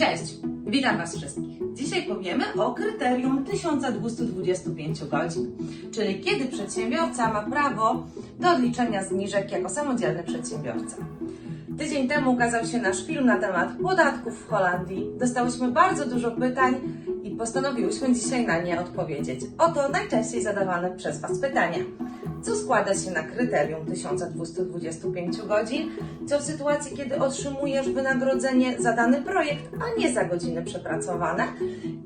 Cześć, witam Was wszystkich. Dzisiaj powiemy o kryterium 1225 godzin, czyli kiedy przedsiębiorca ma prawo do odliczenia zniżek jako samodzielny przedsiębiorca. Tydzień temu ukazał się nasz film na temat podatków w Holandii. Dostałyśmy bardzo dużo pytań i postanowiłyśmy dzisiaj na nie odpowiedzieć. Oto najczęściej zadawane przez Was pytania. Co składa się na kryterium 1225 godzin? Co w sytuacji, kiedy otrzymujesz wynagrodzenie za dany projekt, a nie za godziny przepracowane?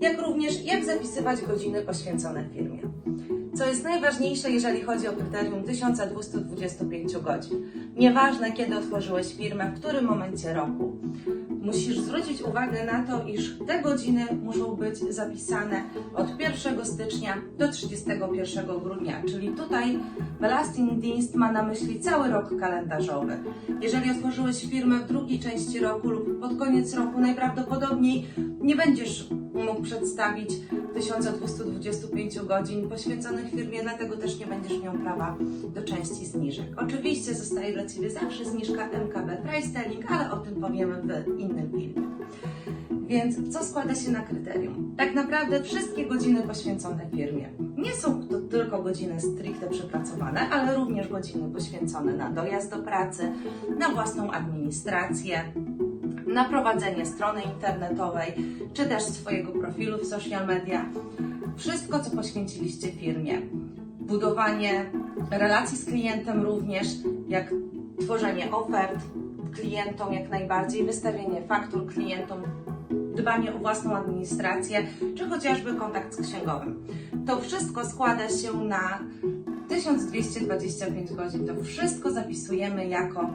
Jak również jak zapisywać godziny poświęcone firmie? Co jest najważniejsze, jeżeli chodzi o kryterium 1225 godzin? Nieważne, kiedy otworzyłeś firmę, w którym momencie roku. Musisz zwrócić uwagę na to, iż te godziny muszą być zapisane od 1 stycznia do 31 grudnia, czyli tutaj Belastingdienst ma na myśli cały rok kalendarzowy. Jeżeli otworzyłeś firmę w drugiej części roku lub pod koniec roku, najprawdopodobniej nie będziesz mógł przedstawić 1225 godzin poświęconych firmie, dlatego też nie będziesz miał prawa do części zniżek. Oczywiście zostaje dla Ciebie zawsze zniżka MKB Price Telling, ale o tym powiemy w innym filmie. Więc co składa się na kryterium? Tak naprawdę wszystkie godziny poświęcone firmie. Nie są to tylko godziny stricte przepracowane, ale również godziny poświęcone na dojazd do pracy, na własną administrację, na prowadzenie strony internetowej, czy też swojego profilu w social media. Wszystko, co poświęciliście firmie. Budowanie relacji z klientem również, jak tworzenie ofert klientom jak najbardziej, wystawienie faktur klientom, dbanie o własną administrację, czy chociażby kontakt z księgowym. To wszystko składa się na 1225 godzin. To wszystko zapisujemy jako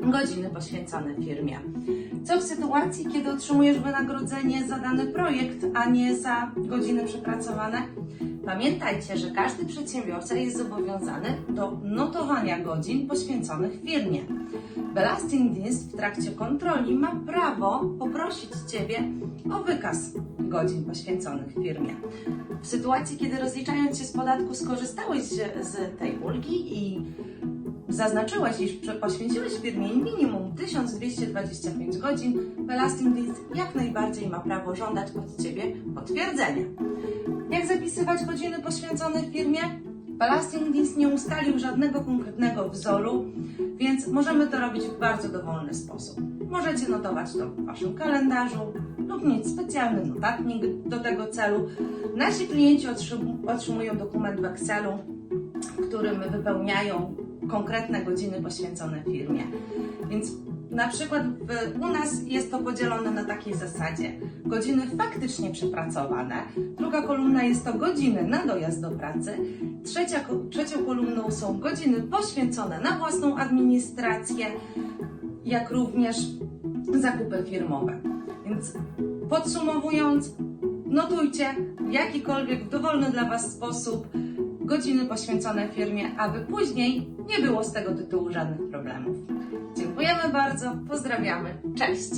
godziny poświęcone firmie. Co w sytuacji, kiedy otrzymujesz wynagrodzenie za dany projekt, a nie za godziny przepracowane? Pamiętajcie, że każdy przedsiębiorca jest zobowiązany do notowania godzin poświęconych firmie. Belastingdienst w trakcie kontroli ma prawo poprosić Ciebie o wykaz godzin poświęconych firmie. W sytuacji, kiedy rozliczając się z podatku skorzystałeś z tej ulgi i zaznaczyłeś, iż poświęciłeś firmie minimum 1225 godzin, Belastingdienst jak najbardziej ma prawo żądać od Ciebie potwierdzenia. Jak zapisywać godziny poświęcone firmie? Belastingdienst nie ustalił żadnego konkretnego wzoru, więc możemy to robić w bardzo dowolny sposób. Możecie notować to w Waszym kalendarzu lub mieć specjalny notatnik do tego celu. Nasi klienci otrzym- otrzymują dokument w Excelu, w którym wypełniają konkretne godziny poświęcone firmie. Więc na przykład w, u nas jest to podzielone na takiej zasadzie. Godziny faktycznie przepracowane, druga kolumna jest to godziny na dojazd do pracy, trzecia, trzecią kolumną są godziny poświęcone na własną administrację, jak również zakupy firmowe. Więc podsumowując, notujcie w jakikolwiek dowolny dla Was sposób godziny poświęcone firmie, aby później nie było z tego tytułu żadnych problemów. Dziękujemy bardzo, pozdrawiamy, cześć!